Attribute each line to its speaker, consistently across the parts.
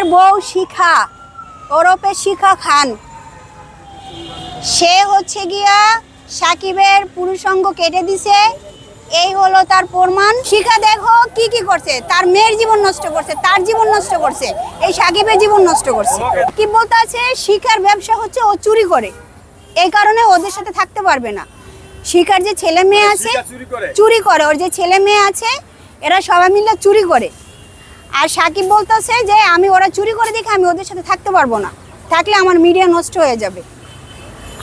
Speaker 1: সাকিবের বউ শিখা ওরফে শিখা খান। সে হচ্ছে গিয়া সাকিবের পুরুষঙ্গ কেটে দিছে। এই হলো তার প্রমাণ। শিখা দেখো কি কি করছে। তার মেয়ের জীবন নষ্ট করছে তার জীবন নষ্ট করছে এই সাকিবের জীবন নষ্ট করছে। কি বলতে আছে? শিখার ব্যবসা হচ্ছে ও চুরি করে। এই কারণে ওদের সাথে থাকতে পারবে না। শিখার যে ছেলে মেয়ে আছে?
Speaker 2: চুরি করে।
Speaker 1: ওর যে ছেলে মেয়ে আছে এরা সবাই মিলে চুরি করে। আর সাকিব বলতেছে যে আমি ওরা চুরি করে দেখে আমি ওদের সাথে থাকতে পারব না। থাকলে আমার মিডিয়া নষ্ট হয়ে যাবে।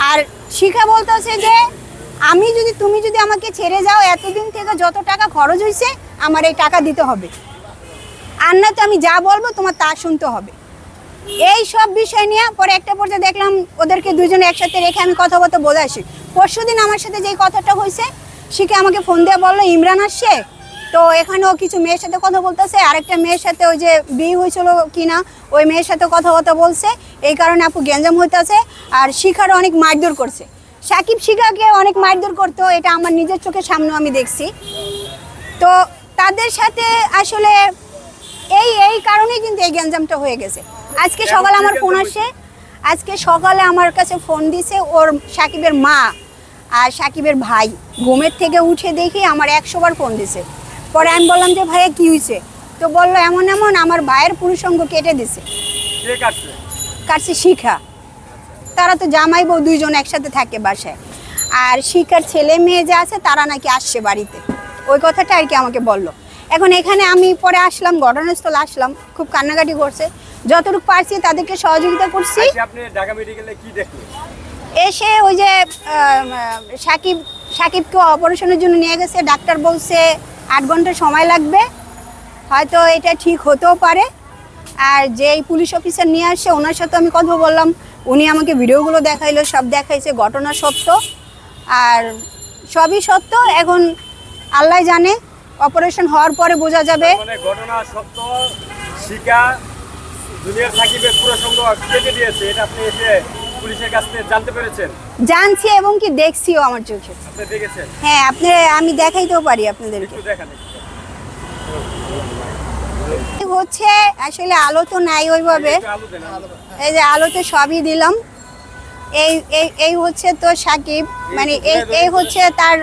Speaker 1: আর শিখা বলতেছে যে আমি যদি, তুমি যদি আমাকে ছেড়ে যাও, এতদিন থেকে যত টাকা খরচ হয়েছে আমার এই টাকা দিতে হবে। আর না তো আমি যা বলব, তোমার তা শুনতে হবে। এই সব বিষয় নিয়ে পরে একটা পর্যায়ে দেখলাম ওদেরকে দুজনে একসাথে রেখে আমি কথাবার্তা বলে আসি। পরশু দিন আমার সাথে যেই কথাটা হয়েছে শিখে আমাকে ফোন দিয়ে বলল, ইমরান আসছে? তো এখানেও কিছু মেয়ের সাথে কথা বলতেছে। আরেকটা মেয়ের সাথে ওই যে বিয়ে হয়েছিল কিনা ওই মেয়ের সাথে কথাবার্তা বলছে। এই কারণে আপু গ্যাঞ্জাম হইতেছে আর শিখারও অনেক মারধর করছে। সাকিব শিখাকে অনেক মারধর করতো এটা আমার নিজের চোখের সামনে আমি দেখছি। তো তাদের সাথে আসলে এই এই কারণেই কিন্তু এই গ্যাঞ্জামটা হয়ে গেছে। আজকে সকালে আমার ফোন আসে আজকে সকালে আমার কাছে ফোন দিছে ওর সাকিবের মা আর সাকিবের ভাই। ঘুমের থেকে উঠে দেখি আমার একশো বার ফোন দিছে। পরে আমি বললাম যে ভাইয়া কি হয়েছে তো বলল এমন এমন আমার ভাইয়ের পুরুষঙ্গ কেটে দিছে।
Speaker 2: কাটছে?
Speaker 1: শিখা। তারা তো জামাই বউ দুইজন একসাথে থাকে বাসায়। আর শিখার ছেলে মেয়ে যে আছে তারা নাকি আসছে বাড়িতে। ওই কথাটা আর কি আমাকে বলল। এখন এখানে আমি পরে আসলাম ঘটনাস্থলে আসলাম খুব কান্নাকাটি করছে। যতটুকু পারছি তাদেরকে সহযোগিতা করছি।
Speaker 2: দেখলেন?
Speaker 1: এসে ওই যে সাকিব সাকিবকে অপারেশনের জন্য নিয়ে গেছে ডাক্তার বলছে আট ঘণ্টা সময় লাগবে। হয়তো এটা ঠিক হতেও পারে। আর যেই পুলিশ অফিসার নিয়ে আসছে ওনার সাথে আমি কথা বললাম। উনি আমাকে ভিডিওগুলো দেখাইলো সব দেখাইছে ঘটনা সত্য। আর সবই সত্য এখন আল্লাহ জানে অপারেশন হওয়ার পরে বোঝা যাবে।
Speaker 2: মানে ঘটনা সত্য শিকা জুনিয়র সাকিবের পুরো সঙ্গ কেটে দিয়েছে এটা আপনি এসে পুলিশের কাছ থেকে জানতে পেরেছেন?
Speaker 1: জানছি এবং কি দেখছিও আমার চোখে।
Speaker 2: আপনি দেখেছেন?
Speaker 1: হ্যাঁ আপনি আমি দেখাইতেও পারি আপনাদেরকে।
Speaker 2: একটু দেখান
Speaker 1: হচ্ছে আসলে আলো তো নাই ওইভাবে।
Speaker 2: আলো আলো।
Speaker 1: এই যে আলোতে সবই দিলাম। এই এই এই হচ্ছে তো সাকিব। মানে এই এই হচ্ছে তার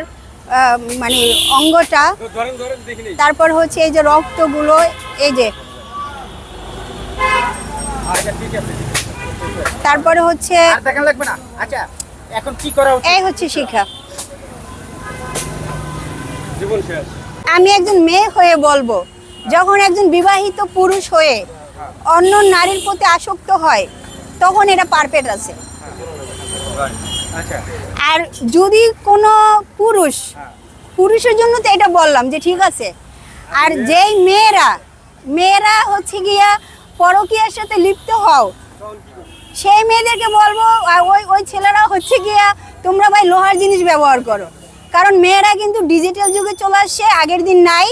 Speaker 1: মানে অঙ্গটা।
Speaker 2: তো
Speaker 1: তারপর হচ্ছে এই যে রক্তগুলো এই যে।
Speaker 2: আচ্ছা ঠিক আছে।
Speaker 1: তারপরে হচ্ছে
Speaker 3: আর লাগবে না। আচ্ছা এখন কি করা
Speaker 1: এই হচ্ছে শিখা
Speaker 2: জীবন শেষ।
Speaker 1: আমি একজন মেয়ে হয়ে বলব যখন একজন বিবাহিত পুরুষ হয়ে অন্য নারীর প্রতি আসক্ত হয় তখন এটা পারফেক্ট আছে।
Speaker 2: আচ্ছা।
Speaker 1: আর যদি কোনো পুরুষ পুরুষের জন্য তো এটা বললাম যে ঠিক আছে আর যেই মেয়েরা মেয়েরা হচ্ছে গিয়া পরকীয়ার সাথে লিপ্ত হও? সেই মেয়েদেরকে বলব ওই ওই ছেলেরা হচ্ছে গিয়া তোমরা ভাই লোহার জিনিস ব্যবহার করো। কারণ মেয়েরা কিন্তু ডিজিটাল যুগে চলে আসছে, আগের দিন নাই।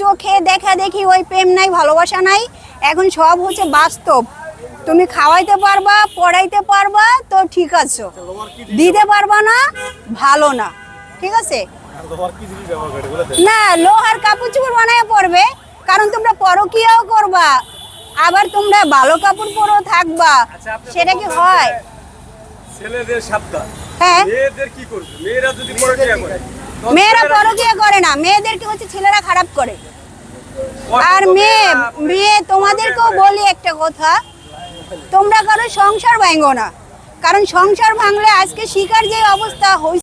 Speaker 1: চোখে দেখা দেখি ওই প্রেম নাই, ভালোবাসা নাই। এখন সব হচ্ছে বাস্তব। তুমি খাওয়াইতে পারবা, পড়াইতে পারবা, তো ঠিক আছে। দিতে পারবা না, ভালো না। ঠিক আছে? না, লোহার কাপড় চোপড় বানায় পড়বে। কারণ তোমরা পরকিয়াও করবা। আবার তোমরা ভালো কাপড় পরেও থাকবা।
Speaker 2: আচ্ছা,
Speaker 1: সেটা কি হয়?
Speaker 2: ছেলেদের সাবধান।
Speaker 1: হ্যাঁ?
Speaker 2: মেয়েদের কি করবে? মেয়েরা যদি পরকিয়া করে
Speaker 1: মেয়েরা
Speaker 2: ছেলেরা কি
Speaker 1: পরকিয়া করে না। মেয়েদেরকে হচ্ছে ছেলেরা খারাপ করে। আর মেয়ে মেয়ে তোমাদেরকেও বলি একটা কথা। তোমরা কারও সংসার ভাঙো না। কারণ সংসার ভাঙলে আজকে শিকার যে অবস্থা হয়েছে